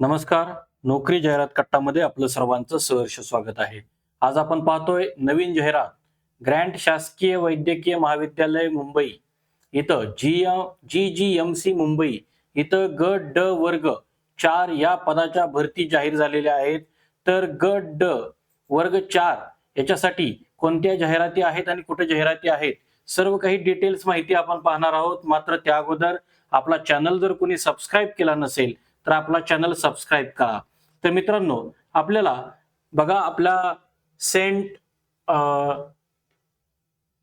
नमस्कार. नोकरी जाहिरात कट्टामध्ये आपलं सर्वांचं सहर्ष स्वागत आहे. आज आपण पाहतोय नवीन जाहिरात. ग्रँट शासकीय वैद्यकीय महाविद्यालय मुंबई. इथं G G G M C Mumbai इथं ग ड वर्ग चार या पदाच्या भरती जाहीर झालेल्या आहेत. तर ग ड वर्ग चार याच्यासाठी कोणत्या जाहिराती आहेत आणि कुठे जाहिराती आहेत? सर्व काही डिटेल्स माहिती आपण पाहणार आहोत. मात्र त्या अगोदर आपला चॅनल जर कोणी सबस्क्राईब केला नसेल तर आपला चॅनल सबस्क्राईब करा. तर मित्रांनो आपल्याला बघा आपला सेंट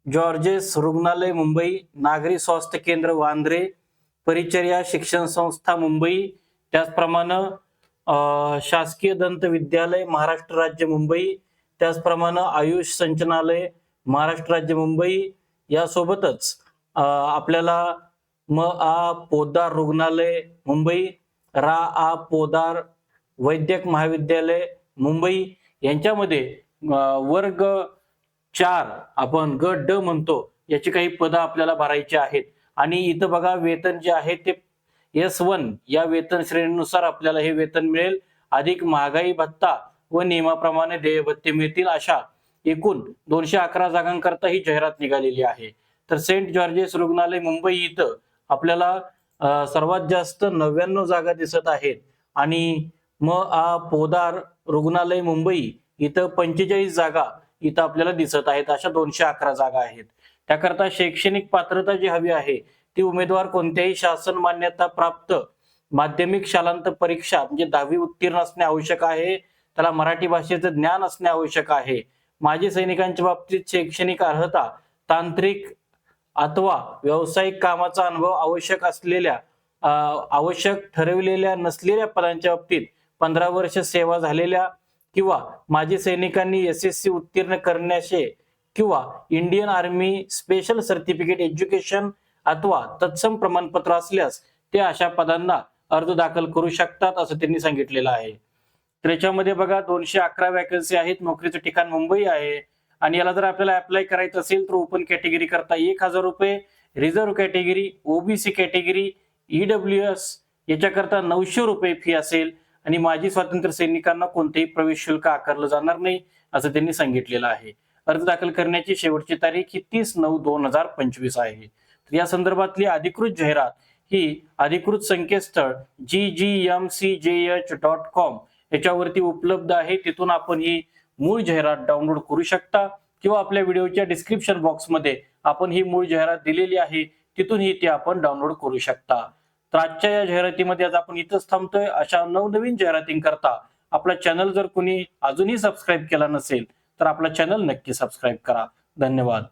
जॉर्जेस रुग्णालय मुंबई नागरी स्वास्थ्य केंद्र वांद्रे परिचर्या शिक्षण संस्था मुंबई त्याचप्रमाणे शासकीय दंत विद्यालय महाराष्ट्र राज्य मुंबई त्याचप्रमाणे आयुष संचनालय महाराष्ट्र राज्य मुंबई यासोबतच आपल्याला म आ पोद्दार रुग्णालय मुंबई रा आ पोदार वैद्यक महाविद्यालय मुंबई. यांच्यामध्ये वर्ग चार आपण ग ड म्हणतो. याची काही पदं आपल्याला भरायची आहेत. आणि इथं बघा वेतन जे आहे ते एस वन या वेतन श्रेणीनुसार आपल्याला हे वेतन मिळेल. अधिक महागाई भत्ता व नियमाप्रमाणे देय भत्ते मिळतील अशा एकूण दोनशे अकरा जागांकरता ही जाहिरात निघालेली आहे. तर सेंट जॉर्जेस रुग्णालय मुंबई इथं आपल्याला सर्वात जास्त नव्याण्णव जागा दिसत आहेत. आणि म आ पोदार रुग्णालय मुंबई इथं पंचेचाळीस जागा इथं आपल्याला दिसत आहेत. अशा दोनशे अकरा जागा आहेत. त्याकरता शैक्षणिक पात्रता जी हवी आहे ती उमेदवार कोणत्याही शासन मान्यता प्राप्त माध्यमिक शालांत परीक्षा म्हणजे दहावी उत्तीर्ण असणे आवश्यक आहे. त्याला मराठी भाषेचं ज्ञान असणे आवश्यक आहे. माजी सैनिकांच्या बाबतीत शैक्षणिक अर्हता तांत्रिक अथवा व्यावसायिक कामाचा अनुभव आवश्यक असलेल्या आवश्यक ठरविलेल्या नसलेल्या पदांच्या बाबतीत पंधरा वर्ष सेवा झालेल्या किंवा माजी सैनिकांनी एस एस सी उत्तीर्ण करण्याचे किंवा Indian army special certificate education अथवा तत्सम प्रमाणपत्र असल्यास ते अशा पदांना अर्ज दाखल करू शकतात असं त्यांनी सांगितलेलं आहे. त्याच्यामध्ये बघा दोनशे अकरा वॅकन्सी आहेत. नोकरीचं ठिकाण मुंबई आहे. आणि याला जर आपल्याला अप्लाय करायचं असेल तर ओपन कॅटेगरी करता एक हजार रुपये. Reserve category OBC category EW S याच्याकरता नऊशे रुपये फी असेल. आणि माजी स्वातंत्र्य सैनिकांना कोणतेही प्रवेश शुल्क आकारलं जाणार नाही असं त्यांनी सांगितलेलं आहे. अर्ज दाखल करण्याची शेवटची तारीख ही तीस नऊ दोन हजार पंचवीस आहे. तर या संदर्भातली अधिकृत जाहिरात ही अधिकृत संकेतस्थळ G G M C J H dot com याच्यावरती उपलब्ध आहे. तिथून आपण ही मूळ जाहिरात डाउनलोड करू शकता किंवा आपल्या व्हिडिओच्या डिस्क्रिप्शन बॉक्समध्ये आपण ही मूळ जाहिरात दिलेली आहे तिथूनही ती आपण डाउनलोड करू शकता. तर आजच्या या जाहिरातीमध्ये आज आपण इथंच थांबतोय. अशा नवनवीन जाहिरातींकरता आपला चॅनल जर कोणी अजूनही सबस्क्राईब केला नसेल तर आपला चॅनल नक्की सबस्क्राईब करा. धन्यवाद.